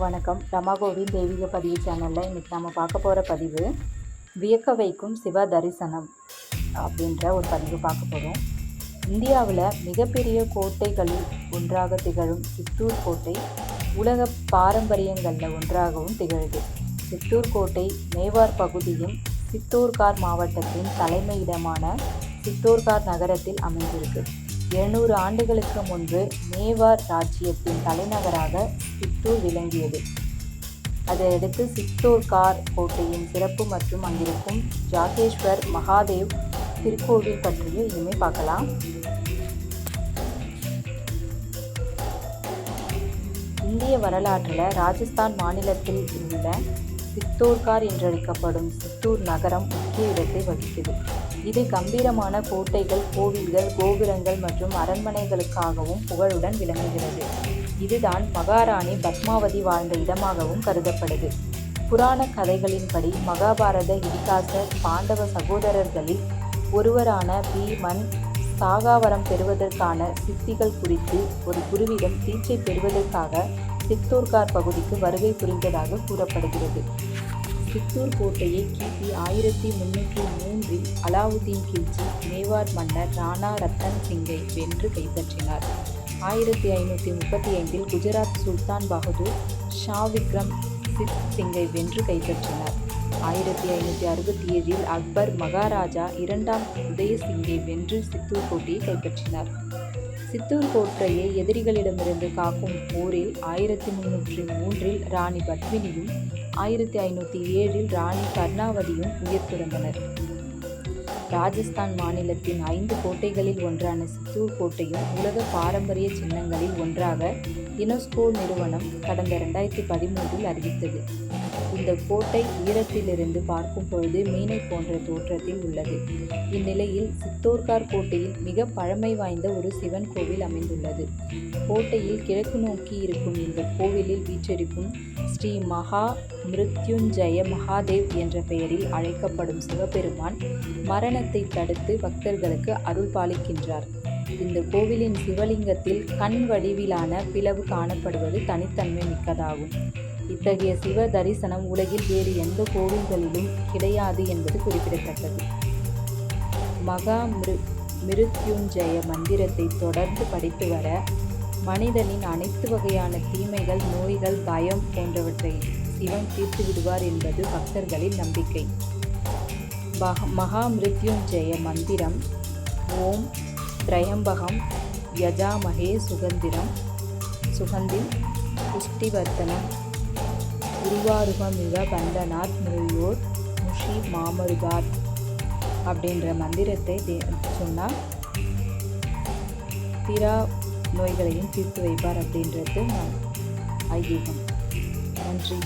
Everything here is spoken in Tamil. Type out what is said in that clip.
வணக்கம். ரமாகோவின் தெய்வீக பதிவு சேனலில் இன்றைக்கி நம்ம பார்க்க போகிற பதிவு வியக்க வைக்கும் சிவ தரிசனம் அப்படின்ற ஒரு பதிவு பார்க்க போகிறோம் இந்தியாவில் மிகப்பெரிய கோட்டைகளில் ஒன்றாக திகழும் சித்தூர் கோட்டை உலக பாரம்பரியங்களில் ஒன்றாகவும் திகழுது. சித்தூர் கோட்டை மேவார் பகுதியின் சித்தூர்கார் மாவட்டத்தின் தலைமையிடமான சித்தூர்கார் நகரத்தில் அமைந்திருக்கு. எழுநூறு ஆண்டுகளுக்கு முன்பு மேவார் ராஜ்ஜியத்தின் தலைநகராக சித்தூர் விளங்கியது. அதையடுத்து சித்தோர்கார் கோட்டையின் சிறப்பு மற்றும் அங்கிருக்கும் ஜாகேஸ்வர் மகாதேவ் திருக்கோவில் பற்றியும் இனிமே பார்க்கலாம். இந்திய வரலாற்றில் ராஜஸ்தான் மாநிலத்தில் உள்ள சித்தூர்கார் என்றழைக்கப்படும் சித்தூர் நகரம் முக்கிய இடத்தை வகிக்குது. இது கம்பீரமான கோட்டைகள் கோவில்கள் கோபுரங்கள் மற்றும் அரண்மனைகளுக்காகவும் புகழுடன் விளங்குகிறது. இதுதான் மகாராணி பத்மாவதி வாழ்ந்த இடமாகவும் கருதப்படுது. புராண கதைகளின்படி மகாபாரத இதிகாச பாண்டவ சகோதரர்களில் ஒருவரான பீமன் சாகாவரம் பெறுவதற்கான சித்திகள் குறித்து ஒரு குருவிடம் தீட்சை பெறுவதற்காக சித்தூர்கார் பகுதிக்கு வருகை புரிந்ததாக கூறப்படுகிறது. சித்தூர் கோட்டையை கிபி ஆயிரத்தி முன்னூற்றி மூன்றில் அலாவுதீன் கில்ஜி மேவார் மன்னர் ராணா ரத்தன் சிங்கை வென்று கைப்பற்றினார். ஆயிரத்தி ஐநூற்றி முப்பத்தி ஐந்தில் குஜராத் சுல்தான் பகதூர் ஷா விக்ரம் சித் சிங்கை வென்று கைப்பற்றினார். ஆயிரத்தி ஐநூற்றி அறுபத்தி ஏழில் அக்பர் மகாராஜா இரண்டாம் உதயசிங்கை வென்று சித்தூர் கோட்டையை கைப்பற்றினார். சித்தூர் கோட்டையை எதிரிகளிடமிருந்து காக்கும் போரில் ஆயிரத்தி முன்னூற்றி மூன்றில் ராணி பத்மினியும் ஆயிரத்தி ஐநூற்றி ஏழில் ராணி கர்ணாவதியும் உயிர் துறந்தனர் ராஜஸ்தான் மாநிலத்தின் ஐந்து கோட்டைகளில் ஒன்றான சித்தூர் கோட்டையும் உலக பாரம்பரிய சின்னங்களில் ஒன்றாக யுனெஸ்கோ நிறுவனம் கடந்த ரெண்டாயிரத்தி பதிமூன்றில் அறிவித்தது. இந்த கோட்டை உயரத்திலிருந்து பார்க்கும் பொழுது மீனை போன்ற தோற்றத்தில் உள்ளது. இந்நிலையில் சித்தோர்கார் கோட்டையில் மிக பழமை வாய்ந்த ஒரு சிவன் கோவில் அமைந்துள்ளது. கோட்டையில் கிழக்கு நோக்கி இருக்கும் இந்த கோவிலில் வீற்றிருக்கும் ஸ்ரீ மகா மிருத்யுஞ்சய மகாதேவ் என்ற பெயரில் அழைக்கப்படும் சிவபெருமான் மரணத்தை தடுத்து பக்தர்களுக்கு அருள் பாலிக்கின்றார். இந்த கோவிலின் சிவலிங்கத்தில் கண் வடிவிலான பிளவு காணப்படுவது தனித்தன்மை மிக்கதாகும். இத்தகைய சிவ தரிசனம் உலகில் வேறு எந்த கோவில்களிலும் கிடையாது என்பது குறிப்பிடத்தக்கது. மகா மிரு மிருத்யுஞ்சய மந்திரத்தை தொடர்ந்து படித்து வர மனிதனின் அனைத்து வகையான தீமைகள் நோய்கள் பயம் போன்றவற்றை சிவன் தீர்த்து விடுவார் என்பது பக்தர்களின் நம்பிக்கை. மகா மிருத்யுஞ்சய மந்திரம் ஓம் திரையம்பகம் யஜாமகே சுகந்திரம் சுகந்தில் புஷ்டிவர்த்தனம். உருவாருகமிக பந்தநாத் முழியோர் முஷி மாமருகார் அப்படின்ற மந்திரத்தை சொன்னால் திரா நோய்களையும் தீர்த்து வைப்பார் அப்படின்றது ஐதீகம். நன்றி.